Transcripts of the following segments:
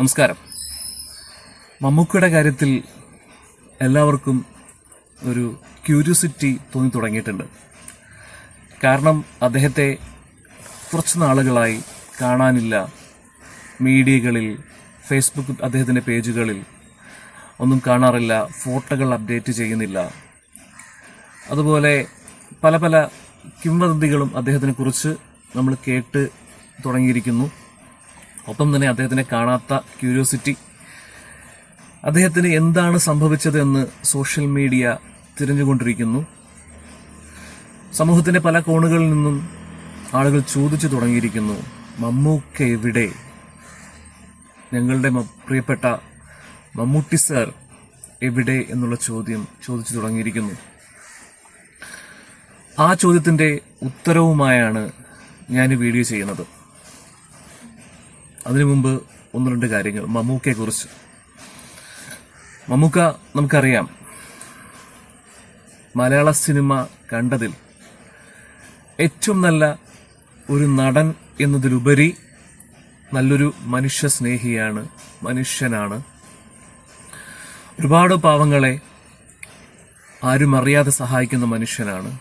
നമസ്കാരം. മമ്മൂക്കയുടെ കാര്യത്തിൽ എല്ലാവർക്കും ഒരു ക്യൂരിയോസിറ്റി തോന്നി തുടങ്ങിയിട്ടുണ്ട്. കാരണം അദ്ദേഹത്തെ കുറച്ച് നാളുകളായി കാണാനില്ല. മീഡിയകളിൽ ഫേസ്ബുക്ക് അദ്ദേഹത്തിന്റെ പേജുകളിൽ ഒന്നും കാണാറില്ല ഫോട്ടോകൾ അപ്ഡേറ്റ് ചെയ്യുന്നില്ല. അതുപോലെ പല പല കിംവദന്തികളും അദ്ദേഹത്തിനെ കുറിച്ച് നമ്മൾ കേട്ട് തുടങ്ങിയിരിക്കുന്നു. ഒപ്പം തന്നെ അദ്ദേഹത്തിനെ കാണാത്ത ക്യൂരിയോസിറ്റി. അദ്ദേഹത്തിന് എന്താണ് സംഭവിച്ചത് എന്ന് സോഷ്യൽ മീഡിയ തിരഞ്ഞുകൊണ്ടിരിക്കുന്നു. സമൂഹത്തിന്റെ പല കോണുകളിൽ നിന്നും ആളുകൾ ചോദിച്ചു തുടങ്ങിയിരിക്കുന്നു മമ്മൂക്ക എവിടെ? ഞങ്ങളുടെ പ്രിയപ്പെട്ട മമ്മൂട്ടി സർ എവിടെ എന്നുള്ള ചോദ്യം ചോദിച്ചു തുടങ്ങിയിരിക്കുന്നു. ആ ചോദ്യത്തിന്റെ ഉത്തരവുമായാണ് ഞാൻ വീഡിയോ ചെയ്യുന്നത്. അതിനു മുമ്പ് ഒന്ന് രണ്ട് കാര്യങ്ങൾ മമ്മൂക്കയെ കുറിച്ച് മമ്മൂക്ക നമുക്കറിയാം. മലയാള സിനിമ കണ്ടതിൽ ഏറ്റവും നല്ല ഒരു നടൻ എന്നതിലുപരി നല്ലൊരു മനുഷ്യ സ്നേഹിയാണ് മനുഷ്യനാണ്. ഒരുപാട് പാവങ്ങളെ ആരും അറിയാതെ സഹായിക്കുന്ന മനുഷ്യനാണ്.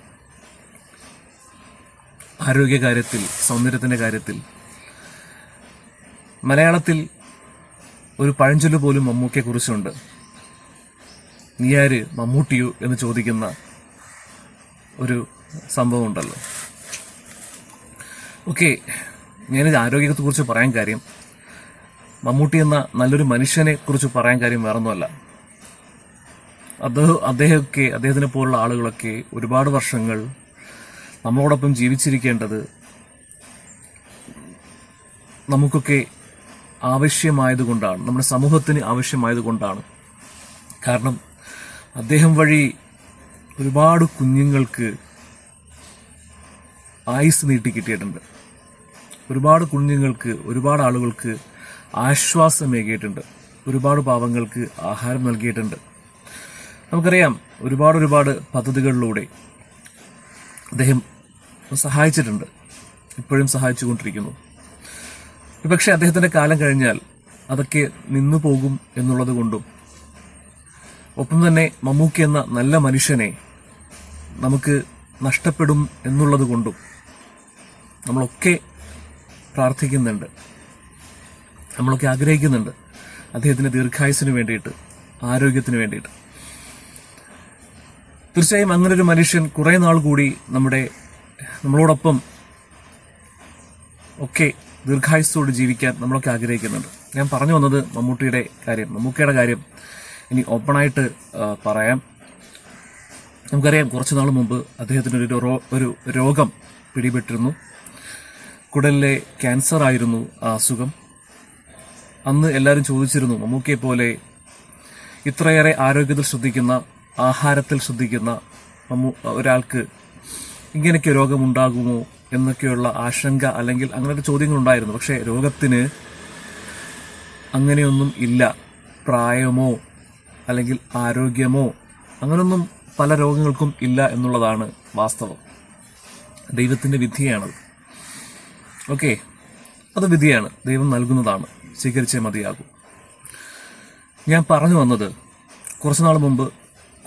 ആരോഗ്യകാര്യത്തിൽ സൗന്ദര്യത്തിന്റെ കാര്യത്തിൽ മലയാളത്തിൽ ഒരു പഴഞ്ചൊല്ല് പോലും മമ്മൂക്കയെക്കുറിച്ചുണ്ട് നീയാര് മമ്മൂട്ടിയോ എന്ന് ചോദിക്കുന്ന ഒരു സംഭവം ഉണ്ടല്ലോ ഓക്കെ ഞാനിത് ആരോഗ്യത്തെക്കുറിച്ച് പറയാൻ കാര്യം മമ്മൂട്ടി എന്ന നല്ലൊരു മനുഷ്യനെ കുറിച്ച് പറയാൻ കാര്യം വേറൊന്നുമല്ല. അദ്ദേഹം അദ്ദേഹമൊക്കെ അദ്ദേഹത്തിനെ പോലുള്ള ആളുകളൊക്കെ ഒരുപാട് വർഷങ്ങൾ നമ്മളോടൊപ്പം ജീവിച്ചിരിക്കേണ്ടത് നമുക്കൊക്കെ ആവശ്യമായതുകൊണ്ടാണ് നമ്മുടെ സമൂഹത്തിന് ആവശ്യമായതുകൊണ്ടാണ്. കാരണം അദ്ദേഹം വഴി ഒരുപാട് കുഞ്ഞുങ്ങൾക്ക് ആയുസ് നീട്ടി കിട്ടിയിട്ടുണ്ട്. ഒരുപാട് കുഞ്ഞുങ്ങൾക്ക് ഒരുപാട് ആളുകൾക്ക് ആശ്വാസമേകിയിട്ടുണ്ട്. ഒരുപാട് പാവങ്ങൾക്ക് ആഹാരം നൽകിയിട്ടുണ്ട്. നമുക്കറിയാം ഒരുപാട് ഒരുപാട് പദ്ധതികളിലൂടെ അദ്ദേഹം സഹായിച്ചിട്ടുണ്ട്. ഇപ്പോഴും സഹായിച്ചുകൊണ്ടിരിക്കുന്നു. പക്ഷെ അദ്ദേഹത്തിന്റെ കാലം കഴിഞ്ഞാൽ അതൊക്കെ നിന്നു പോകും എന്നുള്ളത് കൊണ്ടും ഒപ്പം തന്നെ മമ്മൂക്കി എന്ന നല്ല മനുഷ്യനെ നമുക്ക് നഷ്ടപ്പെടും എന്നുള്ളത് കൊണ്ടും നമ്മളൊക്കെ പ്രാർത്ഥിക്കുന്നുണ്ട്. നമ്മളൊക്കെ ആഗ്രഹിക്കുന്നുണ്ട് അദ്ദേഹത്തിന്റെ ദീർഘായുസിന് വേണ്ടിയിട്ട് ആരോഗ്യത്തിന് വേണ്ടിയിട്ട്. തീർച്ചയായും അങ്ങനെ ഒരു മനുഷ്യൻ കുറേ നാൾ കൂടി നമ്മുടെ നമ്മളോടൊപ്പം ഒക്കെ ദീർഘായുസ്സോട് ജീവിക്കാൻ നമ്മളൊക്കെ ആഗ്രഹിക്കുന്നുണ്ട്. ഞാൻ പറഞ്ഞു വന്നത് മമ്മൂട്ടിയുടെ കാര്യം മമ്മൂക്കയുടെ കാര്യം. ഇനി ഓപ്പണായിട്ട് പറയാം. നമുക്കറിയാം കുറച്ച് നാൾ മുമ്പ് അദ്ദേഹത്തിന് ഒരു ഒരു രോഗം പിടിപെട്ടിരുന്നു. കുടലിലെ ക്യാൻസർ ആയിരുന്നു ആ അസുഖം. അന്ന് എല്ലാവരും ചോദിച്ചിരുന്നു മമ്മൂക്കയെ പോലെ ഇത്രയേറെ ആരോഗ്യത്തിൽ ശ്രദ്ധിക്കുന്ന ആഹാരത്തിൽ ശ്രദ്ധിക്കുന്ന മമ്മൂ- ഒരാൾക്ക് ഇങ്ങനെയൊക്കെ രോഗമുണ്ടാകുമോ? എന്നൊക്കെയുള്ള ആശങ്ക അല്ലെങ്കിൽ അങ്ങനത്തെ ചോദ്യങ്ങളുണ്ടായിരുന്നു. പക്ഷേ രോഗത്തിന് അങ്ങനെയൊന്നും ഇല്ല. പ്രായമോ അല്ലെങ്കിൽ ആരോഗ്യമോ അങ്ങനൊന്നും പല രോഗങ്ങൾക്കും ഇല്ല എന്നുള്ളതാണ് വാസ്തവം. ദൈവത്തിന്റെ വിധിയാണത്. ഓക്കെ അത് വിധിയാണ്. ദൈവം നൽകുന്നതാണ്. സ്വീകരിച്ചേ മതിയാകും. ഞാൻ പറഞ്ഞു വന്നത് കുറച്ച് നാൾ മുമ്പ്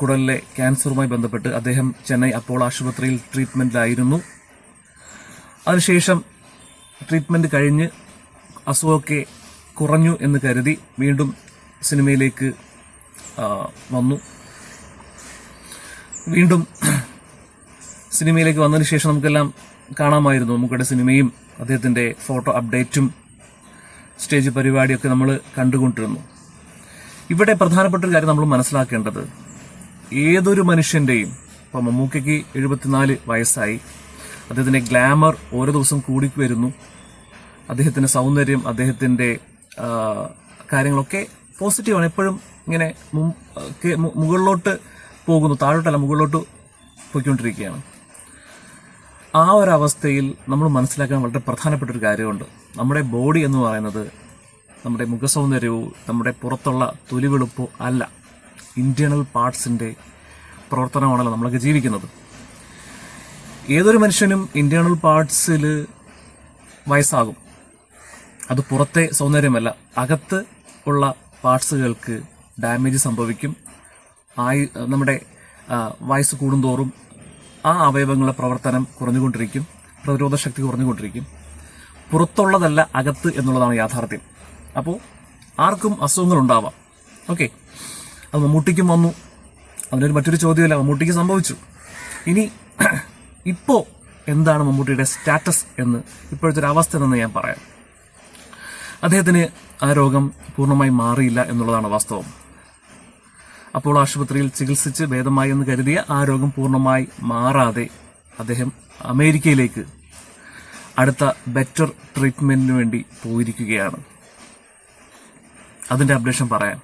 കുടലിലെ ക്യാൻസറുമായി ബന്ധപ്പെട്ട് അദ്ദേഹം ചെന്നൈ അപ്പോൾ ആശുപത്രിയിൽ ട്രീറ്റ്മെന്റിലായിരുന്നു. അതിനുശേഷം ട്രീറ്റ്മെന്റ് കഴിഞ്ഞ് അസുഖമൊക്കെ കുറഞ്ഞു എന്ന് കരുതി വീണ്ടും സിനിമയിലേക്ക് വന്നു. വീണ്ടും സിനിമയിലേക്ക് വന്നതിന് ശേഷം നമുക്കെല്ലാം കാണാമായിരുന്നു. നമുക്കിടെ സിനിമയും അദ്ദേഹത്തിന്റെ ഫോട്ടോ അപ്ഡേറ്റും സ്റ്റേജ് പരിപാടിയൊക്കെ നമ്മൾ കണ്ടുകൊണ്ടിരുന്നു. ഇവിടെ പ്രധാനപ്പെട്ട ഒരു കാര്യം നമ്മൾ മനസ്സിലാക്കേണ്ടത്. ഏതൊരു മനുഷ്യന്റെയും ഇപ്പം മമ്മൂക്കയ്ക്ക് എഴുപത്തിനാല് വയസ്സായി. അദ്ദേഹത്തിന്റെ ഗ്ലാമർ ഓരോ ദിവസം കൂടി വരുന്നു. അദ്ദേഹത്തിന്റെ സൗന്ദര്യം അദ്ദേഹത്തിന്റെ കാര്യങ്ങളൊക്കെ പോസിറ്റീവാണ്. എപ്പോഴും ഇങ്ങനെ മുകളിലോട്ട് പോകുന്നു. താഴോട്ടല്ല മുകളിലോട്ട് പോയിക്കൊണ്ടിരിക്കുകയാണ്. ആ ഒരു അവസ്ഥയിൽ നമ്മൾ മനസ്സിലാക്കാൻ വളരെ പ്രധാനപ്പെട്ട ഒരു കാര്യമുണ്ട്. നമ്മുടെ ബോഡി എന്ന് പറയുന്നത് നമ്മുടെ മുഖസൗന്ദര്യവും നമ്മുടെ പുറത്തുള്ള തൊലിവെളുപ്പോ അല്ല. ഇന്റേണൽ പാർട്സിന്റെ പ്രവർത്തനമാണല്ലോ നമ്മളൊക്കെ ജീവിക്കുന്നത്. ഏതൊരു മനുഷ്യനും ഇന്റേണൽ പാർട്സിൽ വയസ്സാകും. അത് പുറത്തെ സൗന്ദര്യമല്ല. അകത്ത് ഉള്ള പാർട്സുകൾക്ക് ഡാമേജ് സംഭവിക്കും. ആയി നമ്മുടെ വയസ്സ് കൂടുന്തോറും ആ അവയവങ്ങളുടെ പ്രവർത്തനം കുറഞ്ഞുകൊണ്ടിരിക്കും. പ്രതിരോധ ശക്തി കുറഞ്ഞുകൊണ്ടിരിക്കും. പുറത്തുള്ളതല്ല അകത്ത് എന്നുള്ളതാണ് യാഥാർത്ഥ്യം. അപ്പോൾ ആർക്കും അസുഖങ്ങൾ ഉണ്ടാവാം ഓക്കെ. അത് മമ്മൂട്ടിക്കും വന്നു. അതിനൊരു മറ്റൊരു ചോദ്യമല്ല. മമ്മൂട്ടിക്ക് സംഭവിച്ചു. ഇനി ഇപ്പോ എന്താണ് മമ്മൂട്ടിയുടെ സ്റ്റാറ്റസ് എന്ന് ഇപ്പോഴത്തെ ഒരു അവസ്ഥ എന്ന് ഞാൻ പറയാം. അദ്ദേഹത്തിന് ആ രോഗം പൂർണമായി മാറിയില്ല എന്നുള്ളതാണ് വാസ്തവം. അപ്പോൾ ആശുപത്രിയിൽ ചികിത്സിച്ച് ഭേദമായി എന്ന് കരുതിയ ആ രോഗം പൂർണമായി മാറാതെ അദ്ദേഹം അമേരിക്കയിലേക്ക് അടുത്ത ബെറ്റർ ട്രീറ്റ്മെന്റിന് വേണ്ടി പോയിരിക്കുകയാണ്. അതിന്റെ അപ്ഡേഷൻ പറയാം.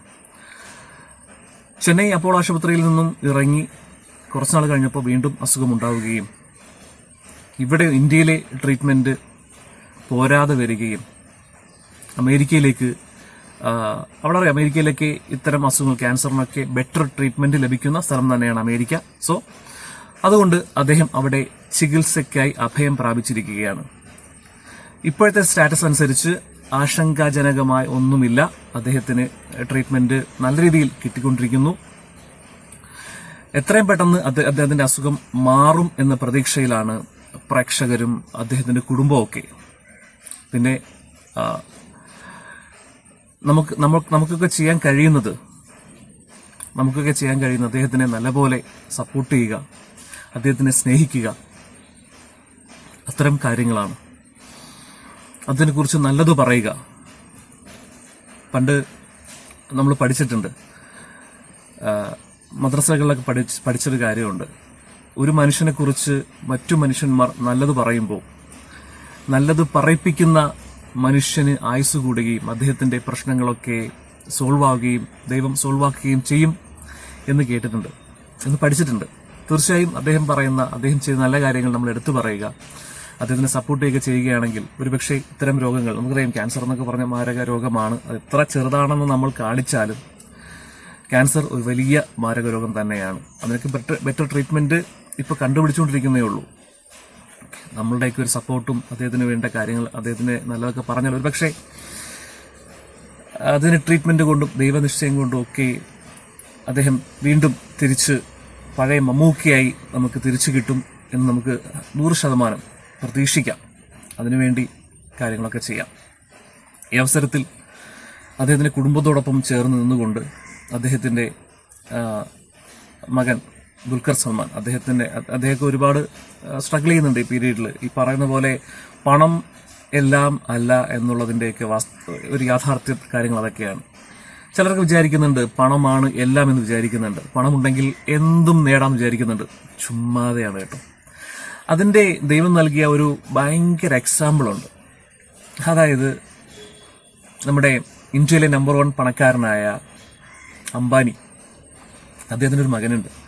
ചെന്നൈ അപ്പോൾ ആശുപത്രിയിൽ നിന്നും ഇറങ്ങി കുറച്ചുനാൾ കഴിഞ്ഞപ്പോൾ വീണ്ടും അസുഖമുണ്ടാവുകയും ഇവിടെ ഇന്ത്യയിലെ ട്രീറ്റ്മെന്റ് പോരാതെ വരികയും അമേരിക്കയിലേക്ക് അവിടെ അറിയാം അമേരിക്കയിലേക്ക് ഇത്തരം അസുഖങ്ങൾ ക്യാൻസറിനൊക്കെ ബെറ്റർ ട്രീറ്റ്മെന്റ് ലഭിക്കുന്ന സ്ഥലം തന്നെയാണ് അമേരിക്ക. സോ അതുകൊണ്ട് അദ്ദേഹം അവിടെ ചികിത്സയ്ക്കായി അഭയം പ്രാപിച്ചിരിക്കുകയാണ്. ഇപ്പോഴത്തെ സ്റ്റാറ്റസ് അനുസരിച്ച് ആശങ്കാജനകമായ ഒന്നുമില്ല. അദ്ദേഹത്തിന് ട്രീറ്റ്മെന്റ് നല്ല രീതിയിൽ കിട്ടിക്കൊണ്ടിരിക്കുന്നു. എത്രയും പെട്ടെന്ന് അദ്ദേഹ- അദ്ദേഹത്തിന്റെ അസുഖം മാറും എന്ന പ്രതീക്ഷയിലാണ് പ്രേക്ഷകരും അദ്ദേഹത്തിന്റെ കുടുംബമൊക്കെ പിന്നെ നമുക്ക് നമുക്ക് നമുക്കൊക്കെ ചെയ്യാൻ കഴിയുന്നത് നമുക്കൊക്കെ ചെയ്യാൻ കഴിയുന്നത് അദ്ദേഹത്തിനെ നല്ലപോലെ സപ്പോർട്ട് ചെയ്യുക അദ്ദേഹത്തിനെ സ്നേഹിക്കുക. അത്തരം കാര്യങ്ങളാണ്. അതിനെക്കുറിച്ച് നല്ലത് പറയുക. പണ്ട് നമ്മൾ പഠിച്ചിട്ടുണ്ട്. മദ്രസകളിലൊക്കെ പഠിച്ച് പഠിച്ചൊരു കാര്യമുണ്ട്. ഒരു മനുഷ്യനെക്കുറിച്ച് മറ്റു മനുഷ്യന്മാർ നല്ലത് പറയുമ്പോൾ നല്ലത് പറയിപ്പിക്കുന്ന മനുഷ്യന് ആയുസ് കൂടുകയും അദ്ദേഹത്തിന്റെ പ്രശ്നങ്ങളൊക്കെ സോൾവ് ആവുകയും ദൈവം സോൾവ് ആക്കുകയും ചെയ്യും എന്ന് കേട്ടിട്ടുണ്ട് എന്ന് പഠിച്ചിട്ടുണ്ട്. തീർച്ചയായും അദ്ദേഹം പറയുന്ന അദ്ദേഹം ചെയ്ത നല്ല കാര്യങ്ങൾ നമ്മൾ എടുത്തു പറയുക. അദ്ദേഹത്തിനെ സപ്പോർട്ട് ചെയ്യുക ചെയ്യുകയാണെങ്കിൽ ഒരുപക്ഷെ ഇത്തരം രോഗങ്ങൾ നമുക്കറിയാം ക്യാൻസർ എന്നൊക്കെ പറഞ്ഞ മാരക രോഗമാണ്. അത് എത്ര ചെറുതാണെന്ന് നമ്മൾ കാണിച്ചാലും ക്യാൻസർ ഒരു വലിയ മാരക രോഗം തന്നെയാണ്. അതിനൊക്കെ ബെറ്റർ ബെറ്റർ ട്രീറ്റ്മെന്റ് ഇപ്പൊ കണ്ടുപിടിച്ചുകൊണ്ടിരിക്കുന്നേ ഉള്ളൂ. നമ്മളുടെയൊക്കെ ഒരു സപ്പോർട്ടും അദ്ദേഹത്തിന് വേണ്ട കാര്യങ്ങൾ അദ്ദേഹത്തിന് നല്ലതൊക്കെ പറഞ്ഞാൽ ഒരുപക്ഷെ അതിന് ട്രീറ്റ്മെന്റ് കൊണ്ടും ദൈവനിശ്ചയം കൊണ്ടും ഒക്കെ അദ്ദേഹം വീണ്ടും തിരിച്ച് പഴയ മമ്മൂക്കിയായി നമുക്ക് തിരിച്ചു കിട്ടും എന്ന് നമുക്ക് നൂറ് ശതമാനം പ്രതീക്ഷിക്കാം. അതിനുവേണ്ടി കാര്യങ്ങളൊക്കെ ചെയ്യാം. ഈ അവസരത്തിൽ അദ്ദേഹത്തിന്റെ കുടുംബത്തോടൊപ്പം ചേർന്ന് നിന്നുകൊണ്ട് അദ്ദേഹത്തിന്റെ മകൻ ദുൽഖർ സൽമാൻ. അദ്ദേഹത്തിന്റെ അദ്ദേഹമൊക്കെ ഒരുപാട് സ്ട്രഗിൾ ചെയ്യുന്നുണ്ട് ഈ പീരീഡിൽ ഈ പറയുന്ന പോലെ പണം എല്ലാം അല്ല എന്നുള്ളതിന്റെയൊക്കെ വാസ്തു ഒരു യാഥാർത്ഥ്യ കാര്യങ്ങൾ അതൊക്കെയാണ്. ചിലർക്ക് വിചാരിക്കുന്നുണ്ട് പണമാണ് എല്ലാം എന്ന് വിചാരിക്കുന്നുണ്ട്. പണമുണ്ടെങ്കിൽ എന്തും നേടാൻ വിചാരിക്കുന്നുണ്ട്. ചുമ്മാതെയാണ് കേട്ടോ. അതിന്റെ ദൈവം നൽകിയ ഒരു ഭയങ്കര എക്സാമ്പിളുണ്ട് അതായത് നമ്മുടെ ഇന്ത്യയിലെ നമ്പർ വൺ പണക്കാരനായ അംബാനി. അദ്ദേഹത്തിന്റെ ഒരു മകനുണ്ട്.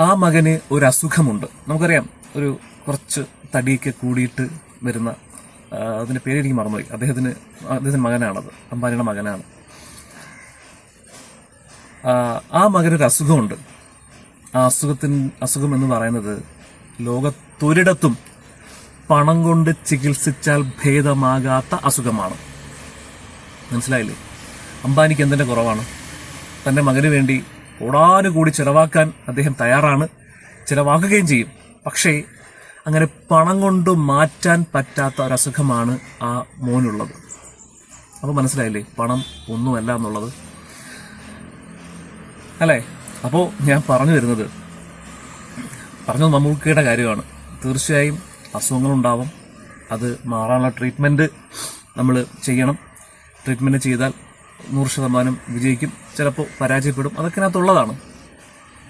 ആ മകന് ഒരു അസുഖമുണ്ട് നമുക്കറിയാം ഒരു കുറച്ച് തടിയൊക്കെ കൂടിയിട്ട് വരുന്ന അതിന്റെ പേര് എനിക്ക് മറന്നുപോയി. അദ്ദേഹത്തിന് അദ്ദേഹത്തിന്റെ മകനാണത് അംബാനിയുടെ മകനാണ്. ആ മകനൊരു അസുഖമുണ്ട് ആ അസുഖത്തിന് അസുഖം എന്ന് പറയുന്നത് ലോകത്തൊരിടത്തും പണം കൊണ്ട് ചികിത്സിച്ചാൽ ഭേദമാകാത്ത അസുഖമാണ്. മനസ്സിലായില്ലേ? അംബാനിക്ക് എന്തിന്റെ കുറവാണ്? തന്റെ മകന് വേണ്ടി കൂടാനുകൂടി ചിലവാക്കാൻ അദ്ദേഹം തയ്യാറാണ്. ചിലവാക്കുകയും ചെയ്യും. പക്ഷേ അങ്ങനെ പണം കൊണ്ട് മാറ്റാൻ പറ്റാത്ത ഒരു അസുഖമാണ് ആ മോനുള്ളത്. അപ്പോൾ മനസ്സിലായില്ലേ? പണം ഒന്നുമല്ല എന്നുള്ളത്. അല്ലേ? അപ്പോൾ ഞാൻ പറഞ്ഞു വരുന്നത് പറഞ്ഞത് മമ്മൂക്കയുടെ കാര്യമാണ്. തീർച്ചയായും അസുഖങ്ങളുണ്ടാവും. അത് മാറാനുള്ള ട്രീറ്റ്മെന്റ് നമ്മൾ ചെയ്യണം. ട്രീറ്റ്മെന്റ് ചെയ്താൽ നൂറ് ശതമാനം വിജയിക്കും ചിലപ്പോൾ പരാജയപ്പെടും. അതൊക്കെ അതിനകത്തുള്ളതാണ്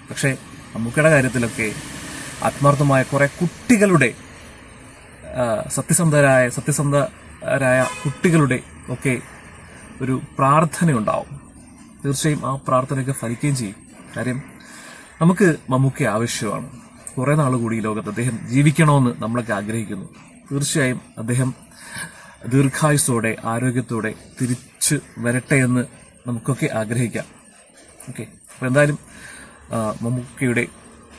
പക്ഷേ മമ്മൂക്കയുടെ കാര്യത്തിലൊക്കെ ആത്മാർത്ഥമായ കുറേ കുട്ടികളുടെ സത്യസന്ധരായ സത്യസന്ധരായ കുട്ടികളുടെ ഒക്കെ ഒരു പ്രാർത്ഥനയുണ്ടാവും. തീർച്ചയായും ആ പ്രാർത്ഥനയൊക്കെ ഫലിക്കുകയും ചെയ്യും. കാര്യം നമുക്ക് മമ്മൂക്ക ആവശ്യമാണ്. കുറേ നാൾ കൂടി ഈ ലോകത്ത് അദ്ദേഹം ജീവിക്കണമെന്ന് നമ്മളൊക്കെ ആഗ്രഹിക്കുന്നു. തീർച്ചയായും അദ്ദേഹം ദീർഘായുസോടെ ആരോഗ്യത്തോടെ തിരിച്ച് വരട്ടെ എന്ന് നമുക്കൊക്കെ ആഗ്രഹിക്കാം. ഓക്കെ അപ്പോൾ എന്തായാലും മമ്മൂക്കയുടെ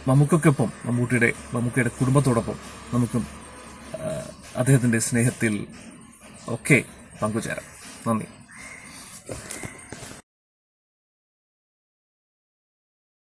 മമ്മൂക്കൊപ്പം മമ്മൂട്ടിയുടെ മമ്മൂക്കയുടെ കുടുംബത്തോടൊപ്പം നമുക്കും അദ്ദേഹത്തിന്റെ സ്നേഹത്തിൽ ഒക്കെ പങ്കുചേരാം. നന്ദി.